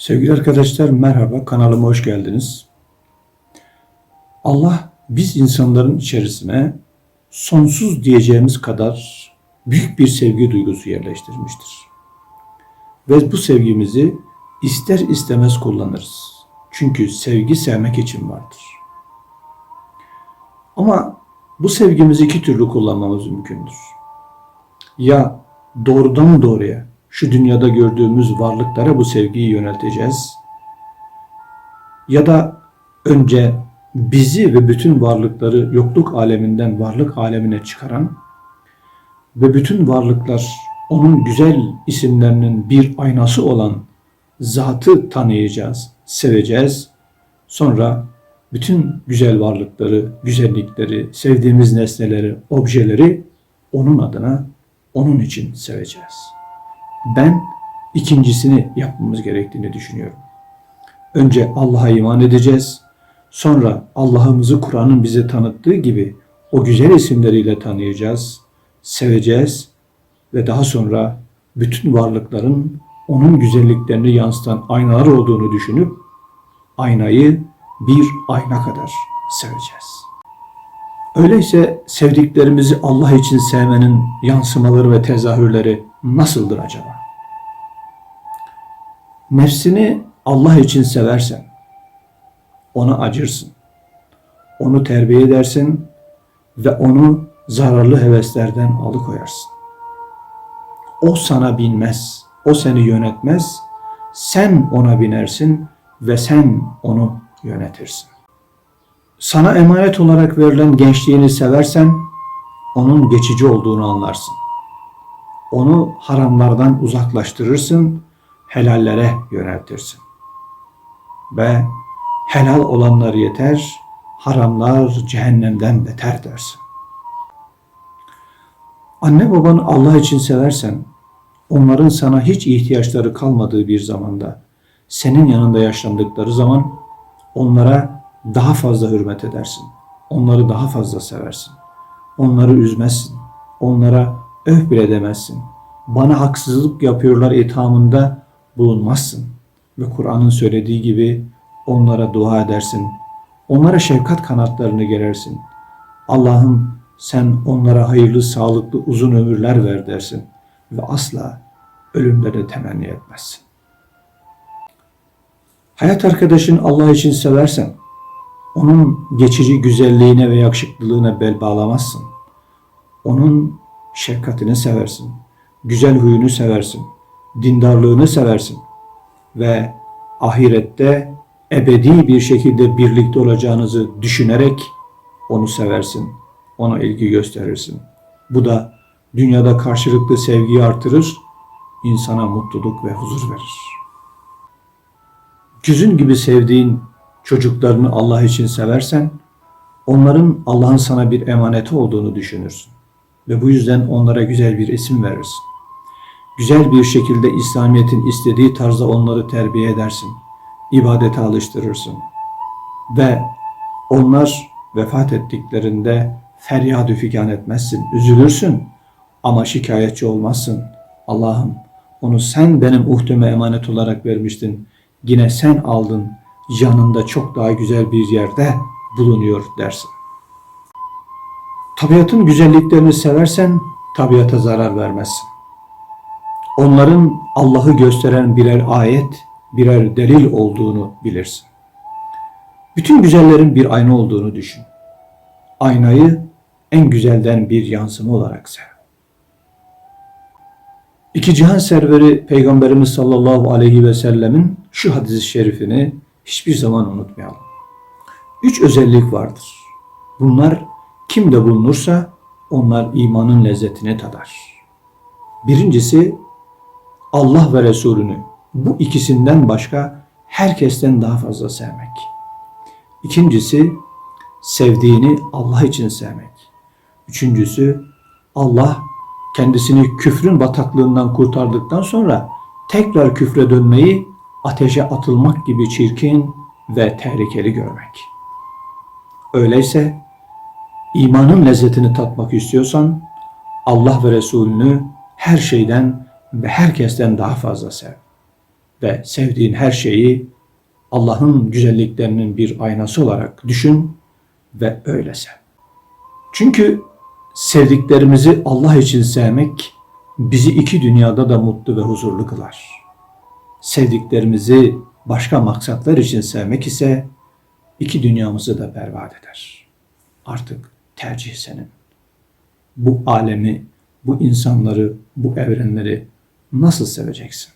Sevgili arkadaşlar merhaba kanalıma hoş geldiniz. Allah biz insanların içerisine sonsuz diyeceğimiz kadar büyük bir sevgi duygusu yerleştirmiştir. Ve bu sevgimizi ister istemez kullanırız. Çünkü sevgi sevmek için vardır. Ama bu sevgimizi iki türlü kullanmamız mümkündür. Ya doğrudan doğruya şu dünyada gördüğümüz varlıklara bu sevgiyi yönelteceğiz. Ya da önce bizi ve bütün varlıkları yokluk aleminden varlık alemine çıkaran ve bütün varlıklar onun güzel isimlerinin bir aynası olan zatı tanıyacağız, seveceğiz. Sonra bütün güzel varlıkları, güzellikleri, sevdiğimiz nesneleri, objeleri onun adına, onun için seveceğiz. Ben ikincisini yapmamız gerektiğini düşünüyorum. Önce Allah'a iman edeceğiz. Sonra Allah'ımızı Kur'an'ın bize tanıttığı gibi o güzel isimleriyle tanıyacağız, seveceğiz ve daha sonra bütün varlıkların onun güzelliklerini yansıtan aynalar olduğunu düşünüp aynayı bir ayna kadar seveceğiz. Öyleyse sevdiklerimizi Allah için sevmenin yansımaları ve tezahürleri nasıldır acaba? Nefsini Allah için seversen, ona acırsın, onu terbiye edersin ve onu zararlı heveslerden alıkoyarsın. O sana binmez, o seni yönetmez, sen ona binersin ve sen onu yönetirsin. Sana emanet olarak verilen gençliğini seversen onun geçici olduğunu anlarsın. Onu haramlardan uzaklaştırırsın, helallere yöneltirsin. Ve helal olanlar yeter, haramlar cehennemden beter dersin. Anne babanı Allah için seversen, onların sana hiç ihtiyaçları kalmadığı bir zamanda, senin yanında yaşlandıkları zaman onlara daha fazla hürmet edersin. Onları daha fazla seversin. Onları üzmezsin. Onlara öf bile demezsin. Bana haksızlık yapıyorlar ithamında bulunmazsın. Ve Kur'an'ın söylediği gibi onlara dua edersin. Onlara şefkat kanatlarını gerersin. Allah'ım sen onlara hayırlı, sağlıklı, uzun ömürler ver dersin. Ve asla ölümleri temenni etmezsin. Hayat arkadaşın Allah için seversen, onun geçici güzelliğine ve yakışıklılığına bel bağlamazsın. Onun şefkatini seversin. Güzel huyunu seversin. Dindarlığını seversin. Ve ahirette ebedi bir şekilde birlikte olacağınızı düşünerek onu seversin. Ona ilgi gösterirsin. Bu da dünyada karşılıklı sevgiyi artırır, insana mutluluk ve huzur verir. Güzün gibi sevdiğin çocuklarını Allah için seversen, onların Allah'ın sana bir emaneti olduğunu düşünürsün. Ve bu yüzden onlara güzel bir isim verirsin. Güzel bir şekilde İslamiyet'in istediği tarzda onları terbiye edersin. İbadete alıştırırsın. Ve onlar vefat ettiklerinde feryat figan etmezsin, üzülürsün ama şikayetçi olmazsın. Allah'ım onu sen benim uhdeme emanet olarak vermiştin. Yine sen aldın, yanında çok daha güzel bir yerde bulunuyor dersin. Tabiatın güzelliklerini seversen tabiata zarar vermezsin. Onların Allah'ı gösteren birer ayet, birer delil olduğunu bilirsin. Bütün güzellerin bir ayna olduğunu düşün. Aynayı en güzelden bir yansıma olarak sev. İki cihan serveri Peygamberimiz sallallahu aleyhi ve sellemin şu hadis-i şerifini hiçbir zaman unutmayalım. Üç özellik vardır. Bunlar kimde bulunursa onlar imanın lezzetini tadar. Birincisi Allah ve Resulünü bu ikisinden başka herkesten daha fazla sevmek. İkincisi sevdiğini Allah için sevmek. Üçüncüsü Allah kendisini küfrün bataklığından kurtardıktan sonra tekrar küfre dönmeyi ateşe atılmak gibi çirkin ve tehlikeli görmek. Öyleyse imanın lezzetini tatmak istiyorsan Allah ve Resulünü her şeyden ve herkesten daha fazla sev. ve sevdiğin her şeyi Allah'ın güzelliklerinin bir aynası olarak düşün ve öyle sev. Çünkü sevdiklerimizi Allah için sevmek bizi iki dünyada da mutlu ve huzurlu kılar. Sevdiklerimizi başka maksatlar için sevmek ise iki dünyamızı da berbat eder. Artık tercih senin. Bu alemi, bu insanları, bu evrenleri nasıl seveceksin?